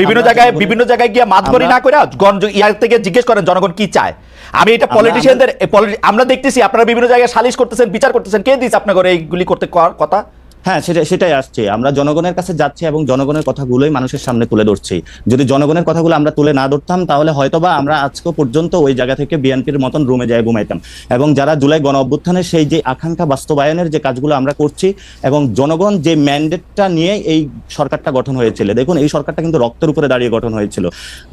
বিভিন্ন জায়গায় বিভিন্ন জায়গায় গিয়ে মাতবরি না করে ইয়ার থেকে জিজ্ঞেস করেন জনগণ কি চায়? আমি এটা পলিটিশিয়ানদের আমরা দেখতেছি আপনারা বিভিন্ন জায়গায় সালিশ করতেছেন বিচার করতেছেন কে দিচ্ছে আপনার এইগুলি করতে কথা? হ্যাঁ সেটা সেটাই আসছে। আমরা জনগণের কাছে যাচ্ছি এবং জনগণের কথাগুলোই মানুষের সামনে তুলে ধরছি। যদি জনগণের কথাগুলো আমরা তুলে না ধরতাম, তাহলে হয়তোবা আমরা আজকে পর্যন্ত ওই জায়গা থেকে বিএনপির মতন রুমে যায় ঘুমাইতাম। এবং যারা জুলাই গণ অভ্যুত্থানের সেই যে আকাঙ্ক্ষা বাস্তবায়নের যে কাজগুলো আমরা করছি, এবং জনগণ যে ম্যান্ডেটটা নিয়ে এই সরকারটা গঠন হয়েছিল, দেখুন, এই সরকারটা কিন্তু রক্তের উপরে দাঁড়িয়ে গঠন হয়েছিল।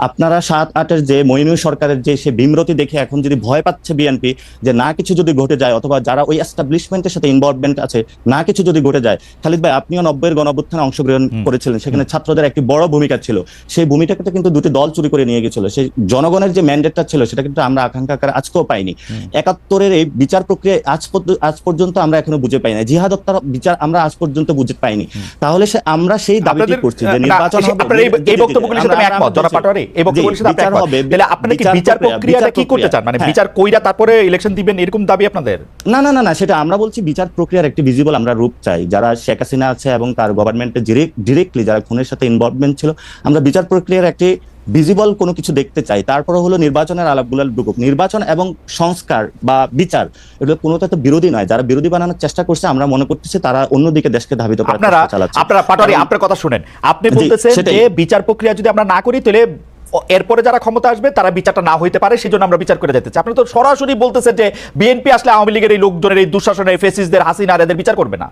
আপনারা সাত আটের যে মইনুল সরকারের যে সে বিমরতি দেখে এখন যদি ভয় পাচ্ছে বিএনপি যে না কিছু যদি ঘটে যায়, অথবা যারা ওই এস্টাবলিশমেন্টের সাথে ইনভলভমেন্ট আছে, না কিছু যদি ঘটে যায় খালিদ ভাই আপনিও নব্বইয়ের গণঅভ্যুত্থানে অংশগ্রহণ করেছিলেন। সেখানে ছাত্রদের একটি বড় ভূমিকা ছিল। সেই ভূমিকাটা কিন্তু দুটি দল চুরি করে নিয়ে গেছিল। সেই জনগণের যে ম্যান্ডেটটা ছিল সেটা কিন্তু আমরা আকাঙ্ক্ষা আজকেও পাইনি। একাত্তরের এই বিচার প্রক্রিয়া আজ আজ পর্যন্ত আমরা এখনও বুঝে পাই না জিহাদ হত্যার বিচার আমরা আজ পর্যন্ত বুঝে পাইনি। তাহলে সে আমরা সেই দাবিটি করছি যে নির্বাচন হবে এই- বক্তব্যগুলির সাথে আমি একমত। জনাব পাটোয়ারি এই বক্তব্যগুলির সাথে একমত। তাহলে আপনারা কি বিচার প্রক্রিয়াটা কি করতে চান? মানে। বিচার কইরা তারপরে ইলেকশন দিবেন এরকম দাবি আপনাদের? না না না না সেটা আমরা বলছি বিচার প্রক্রিয়ার একটি ভিজিবল আমরা রূপ চাই। যারা শেখ হাসিনা আছে এবং তার গভর্নমেন্টে ডিরেক্টলি যারা খুনের সাথে ইনভলভমেন্ট ছিল আমরা বিচার প্রক্রিয়ার একটি ভিজিবল কোনো কিছু দেখতে চাই। তারপরে হলো নির্বাচনের আলাপগুলো ঢুকুক। নির্বাচন এবং সংস্কার বা বিচার এগুলো কোনোটা তো বিরোধী নয়। যারা বিরোধী বানানোর চেষ্টা করছে আমরা মনে করতেছি তারা অন্যদিকে দেশকে ধাবিত আপনারা চালাচ্ছে। আপনারা কারণ- আপনার কথা শুনেন। আপনি বলতেছেন যে বিচার প্রক্রিয়া যদি আমরা না করি তাহলে এরপরে যারা ক্ষমতা আসবে তারা বিচারটা না হইতে পারে সেজন্য আমরা বিচার করে যেতে চাই। আপনি তো সরাসরি বলতেছেন যে বিএনপি আসলে আওয়ামী লীগের এই লোকজনের এই দুঃশাসনের ফেসিসদের হাসিনার এদের বিচার করবে না।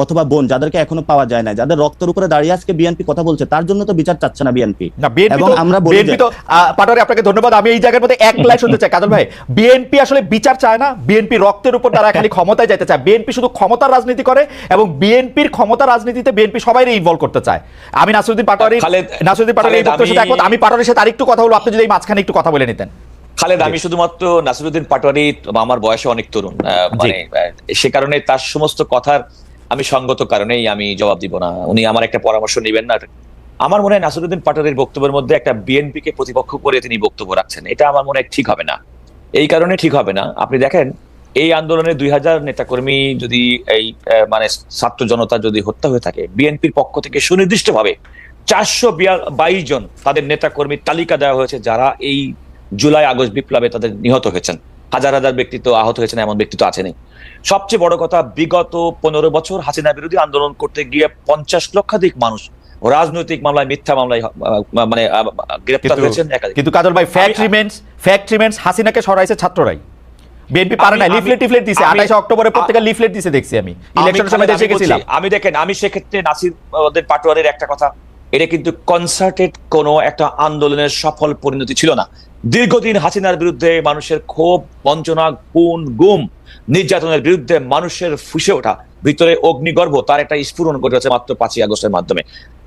অথবা বোন যাদেরকে এখনও পাওয়া যায় না যাদের রক্তের উপরে দাঁড়িয়ে আজকে বিএনপি কথা বলছে তার জন্য তো বিচার চাচ্ছে না বিএনপি। এবং আমরা বলি বিএনপি তো পাটোয়ারি আপনাকে ধন্যবাদ। আমি এই জায়গার মধ্যে এক লাইন শুনতে চাই। কাজল ভাই বিএনপি আসলে বিচার চায় না? বিএনপি রক্তের উপর তারা খালি ক্ষমতায় যেতে চায়। বিএনপি শুধু ক্ষমতার রাজনীতি করে এবং বিএনপির ক্ষমতা রাজনীতিতে বিএনপি সবাই ইনভলভ করতে চায়। আমি নাসিরুদ্দিন পাটোয়ারি খালেদ- নাসিরুদ্দিন পাটোয়ারি এই বক্তব্যের সাথে আমি- একমত। আমি পাটোয়ারির সাথে আরেকটু কথা বলব। আপনি যদি এই মাঝখানে একটু কথা বলে নিতেন। খালেদ আমি শুধুমাত্র নাসিরুদ্দিন পাটোয়ারি আমার বয়সে অনেক তরুণ আহ, মানে সে কারণে তার সমস্ত কথার আমি সঙ্গত কারণেই আমি জবাব দিব না। উনি আমার একটা পরামর্শ নেবেন না। আমার মনে হয় নাসিরুদ্দিন পাটোয়ারির বক্তব্যের মধ্যে একটা বিএনপি কে প্রতিপক্ষ করে তিনি বক্তব্য রাখছেন। এটা আমার মনে হয় ঠিক হবে না। এই কারণে ঠিক হবে না। আপনি দেখেন, এই আন্দোলনে দুই হাজার নেতাকর্মী যদি এই মানে ছাত্র জনতা যদি হত্যা হয়ে থাকে, বিএনপির পক্ষ থেকে সুনির্দিষ্টভাবে চারশো বাইশ জন তাদের নেতাকর্মীর তালিকা দেওয়া হয়েছে যারা এই জুলাই আগস্ট বিপ্লবে তাদের নিহত হয়েছেন। হাজার হাজার ব্যক্তি তো আহত হয়েছেন এমন ব্যক্তি তো আছেনই। সবচেয়ে বড় কথা বিগত পনেরো বছর হাসিনা বিরোধী আন্দোলন করতে গিয়ে পঞ্চাশ লক্ষাধিক মানুষ রাজনৈতিক মামলায় মিথ্যা মামলায় মানে গ্রেপ্তার হয়েছেন কিন্তু কাজল ভাই ফ্যাক্ট রিমেন্স ফ্যাক্ট রিমেন্স হাসিনাকে সরাইছে ছাত্ররাই। বিএনপি পারে না লিফলেট টিফলেট দিছে। আমি- আঠাইশে অক্টোবরে প্রত্যেকটা লিফলেট দিছে দেখছি আমি। ইলেকশনের সময় দেশে গেছিলাম। আমি দেখেন আমি সেক্ষেত্রে নাসির ওদের পাটোয়ারের একটা কথা এটা কিন্তু কনসার্টেড কোন একটা আন্দোলনের সফল পরিণতি ছিল না। দীর্ঘদিন হাসিনার বিরুদ্ধে মানুষের ক্ষোভ বঞ্চনা খুন গুম নির্যাতনের বিরুদ্ধে মানুষের ফুসে ওঠা ভিতরে অগ্নিগর্ভ তার একটা স্ফুরণ ঘটেছে মাত্র পাঁচই আগস্টের মাধ্যমে।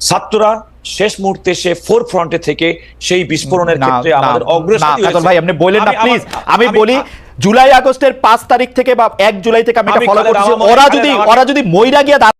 ছাত্ররা শেষ মুহূর্তে সে ফোর ফ্রন্টে থেকে সেই বিস্ফোরণের ক্ষেত্রে আমাদের অগ্রসর ভাই আপনি বলেন না প্লিজ আমি বলি জুলাই আগস্টের পাঁচ তারিখ থেকে বা এক জুলাই থেকে আমি এটা ফলো করছি ওরা যদি ওরা যদি মইরা গিয়ে